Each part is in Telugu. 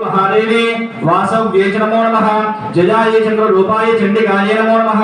महादेवी वासव्ये च नमो नमः जयाय चन्द्ररूपाय चण्डिकाय नमो नमः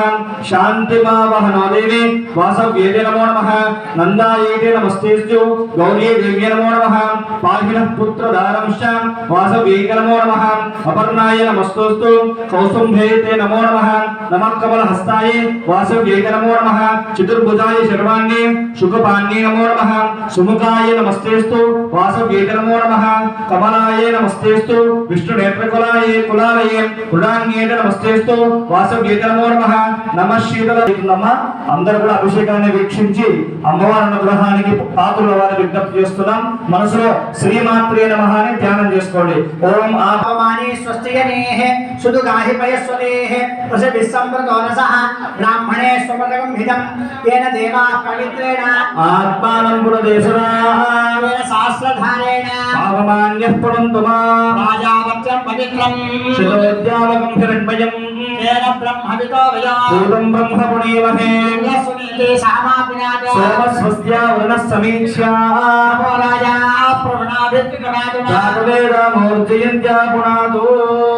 शान्तिमावहनो देवी वासव्ये ते नमो नमः नन्दायै ते नमस्तेस्तु गौरी देव्ये नमो नमः पाहिनः पुत्रदारंश्च वासव्यै ते नमो नमः अपर्णाय नमस्तोस्तु कौसुम्भे ते नमो नमः नमः कमलहस्ताय वासव्यै ते नमो नमः चतुर्भुजाय शर्वाण्ये शुकपाण्ये नमो नमः सुमुखाय नमस्तेस्तु वासव्ये ते नमो नमः कमलाय नमस्तेस्तु విష్ణునేత్రకులాయే కులాలయే మృడాంగేట నమస్తేస్తూ వాసవ్యేత నమో నమః నమః. శీతలమ్మ అందరూ కూడా అభిషేకాన్ని వీక్షించి అమ్మవారి అనుగ్రహానికి పాత్రుల వారి విజ్ఞప్తి చేస్తున్నాం. మనసులో శ్రీమాత్రే నమః అని ధ్యానం చేసుకోండి. ఓం ఆ అవమానే స్వస్తియనేః సుదుగాహి పయస్వదేః వసభిः సంప్రదోనసః బ్రాహ్మణే స్వపదకం హితం తేన దేవాः పవిత్రేణ. ఆత్మానం పురదేశరా తేన సహస్రధారేణ భాగమాన్యః పడంతు మా రాజావత్యం పవిత్రం శిలోద్యావకం హిరణ్మయం తేన బ్రహ్మవితో వయో భూతం బ్రహ్మ పుణీమహే సునీతే సహమాపినాథ సోమస్వస్య వరుణः సమీక్ష్యా రాజా జాతవేదామూర్జయంత్యా పునాతో ఆప్యాయ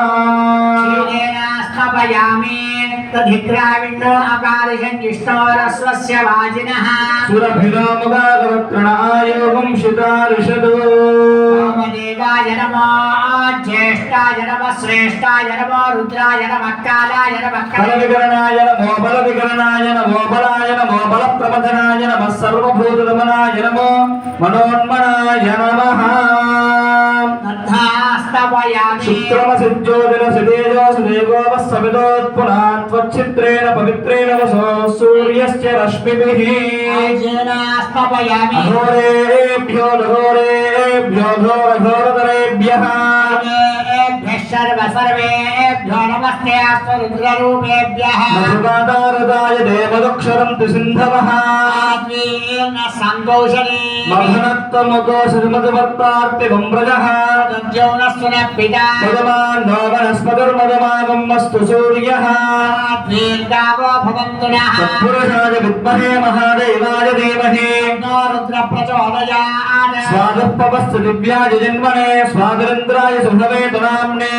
స్థాపయామి తధిక్రావిణ్ణో అకారిషం విష్ణోరస్వస్య వాజినः సురభిరామగాగవత్రణాయ వంశితారిషదో వామదేవాయ నమో జ్యేష్ఠాయ నమ శ్రేష్ఠాయ నమో రుద్రాయ నమ కాలాయ నమ బలవికరణాయ నమో బలవికరణాయ నమో బలాయ నమో బలప్రమథనాయ నమ సర్వభూతరమణాయ నమో మనోన్మనాయ నమః తద్ధాస్తవయామి శుక్రమసిజ్యోతిర సుతేజో సుదేగోపస్సవిదోత్పునాత్వచ్చిత్రేణ పవిత్రేణ వసో సూర్యశ్చ రశ్మిభిః. అఘోరేభ్యో ఘోరేభ్యో ఘోరఘోరతరేభ్యः ఏభ్యः సర్వ సర్వేభ్యో నమస్తే అస్తు రుద్రరూపేభ్యः మధుగాదారదాయ దేవదక్షరంతి సింధవః ఆత్మీన సంగౌషణి మధునత్తముతో శ్రీమతివర్తార్తిగం వ్రజः తద్యౌనస్సున పితా మదమాన్నో వనస్పతిర్మదమాగం అస్తు సూర్యः దీర్ఘావో భవంతు నః తత్పురుషాయ విద్మహే మహాదేవాయ ధీమహి నో రుద్ర ప్రచోదయాత్ స్వాదుపవస్తు దివ్యాయ జన్మనే స్వాతంత్రాయ సుభవే తునామ్నే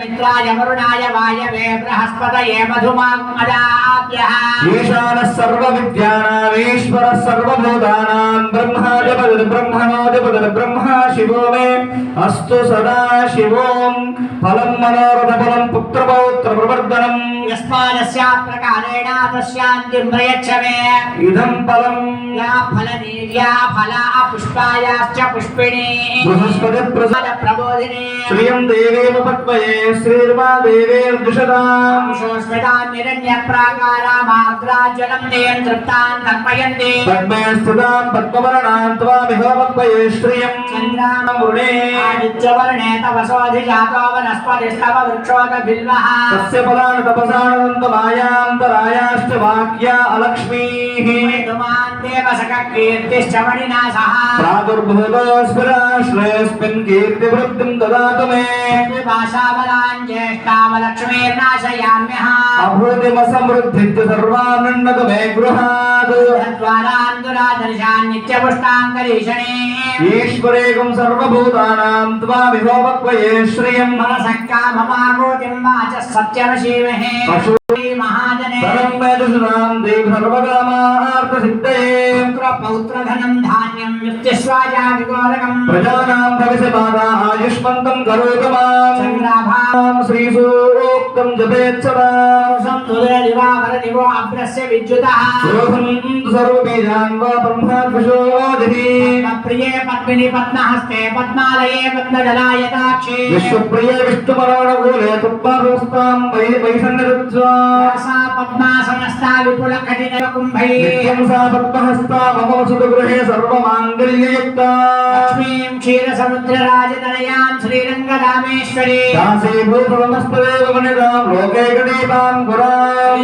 మిత్రాయ వరుణాయ వాయవే బృహస్పతయే మధుమాగ్మదాభ్యః ఈశాన సర్వ విద్యానామీశ్వర సర్వభూతానాం బ్రహ్మాధిపతి బ్రహ్మణోధిపతి బ్రహ్మ శివో మే అస్తు సదా శివోం ప్రవర్ధనం యస్మాదస్య ప్రకారేణ తస్యాంతిం ప్రయచ్చమే ఇదం ఫలం. యా ఫలనీర్యా ఫలా పుష్పాయాశ్చ పుష్పిణీ. బృహస్పతి ప్రసాద ఫల ప్రబోధిని. శ్రియం దేవేవ పద్మయే శ్రీర్మా దేవేర్దుషదాం శోష్మితాన్ నిరణ్య ప్రాకారామాగ్రాజ్వలం దేం తృప్తాన్ తర్పయంతి పద్మే స్థితాం పద్మవర్ణాం త్వామిహ పద్మయే శ్రియం ఆదిత్యవర్ణే తపసోధిజాతో వనస్పతిస్తవ వృక్షోక బిల్వః తస్య ఫలాని తపసానంతమాయాంతరాయాశ్చ వాక్యా అలక్ష్మీః తుమాన్ దేవసక కీర్తిశ్చ మణినాసః ప్రాదుర్భూతోస్ఫురాశ్రయస్మిన్ కీర్తివృద్ధిం దదాతు మే భాషాబలాన్ జ్యేష్ఠామలక్ష్మీర్నాశయామ్యః అభూతిమసమృద్ధిత్య సర్వానందతు మే గృహాత్ ద్వారాందురాదర్శాన్ నిత్యపుష్టాంగరీషణే ఈశ్వరేకం సర్వభూతానాం త్వామిహోపక్వయే శ్రియం మనసః కామమాగోతిం వాచ సత్యవశీమహే పశు మహాజనే పరం వేదసునాం దేవి సర్వకామార్థసిద్ధయే పౌత్రధనం ధాన్యం యుక్తిస్వాజాదిగోరకం ప్రజానాం భవిష్యమాదా ఆయుష్మంతం కరోతు మాం చంద్రాభా శ్రీసూక్తం జపేచ్చదా సంతుదేదివావరదివో అభ్రస్య విద్యుతః రోహం సర్వబీజాన్ వా బ్రహ్మాద్విషోదిని ప్రియే పద్మిని పద్మహస్తే పద్మాలయే పద్మజలాయతాక్షే విశ్వప్రియ విష్ణుమరాణగోలే తుప్పారోస్తాం వై వైసన్నరుత్వా సా పద్మాసనస్థా విపుల కఠిన కుంభై నిత్యం సా పద్మహస్తా మమ సుతగృహే సర్వమాంగళ్యయుక్తా లక్ష్మీం లోకే గణీతాం పురాం శ్రీమన్మండకటాక్షలబ్ధ విభవత్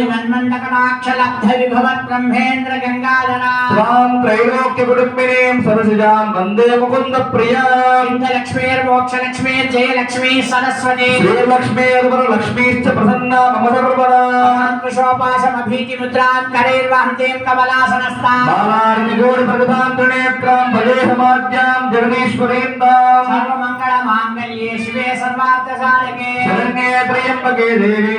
బ్రహ్మేంద్ర గంగాధరా త్వాం త్రైలోక్యకుటుంబినీం సరసిజాం వందే ముకుంద ప్రియాం లక్ష్మీర్మోక్షలక్ష్మీర్జయలక్ష్మీ సరస్వతి శ్రీలక్ష్మీర్వరలక్ష్మీశ్చ ప్రసన్నా మమ సర్వదా కుశోపాశమభీతిముద్రాం కరైర్వహంతీం కమలాసనస్తాం బాలార్మిగోడి ప్రగతాం త్రినేత్రాం భజే సమాజ్యాం జగదీశ్వరీందాం సర్వమంగళ మాంగళ్యే శివే సర్వార్థసాధకే శరణ్యే త్రయంబకే దేవి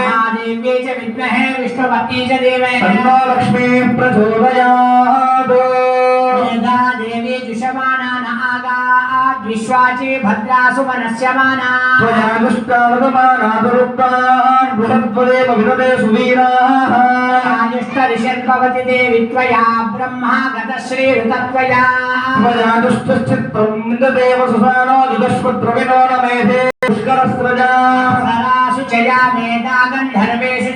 महादेव्यै च विद्महे विष्णुपत्नी च देवे तन्नो लक्ष्मीः प्रचोदयात् यदा देवी जुषमाना न आगाद् विश्वाचे भद्रासु मनस्यमाना त्वया दुष्टालमानादरुक्तान् बृहद्वदेव विनदे सुवीराः राजुष्टऋषर्भवति देवि त्वया ब्रह्मा गतश्रीऋतत्वया त्वया दुष्टश्चित्तं देव सुसानो जुगस्वत्रविनो न मेधे पुष्करस्रजा चया मेधा गंधर्वेश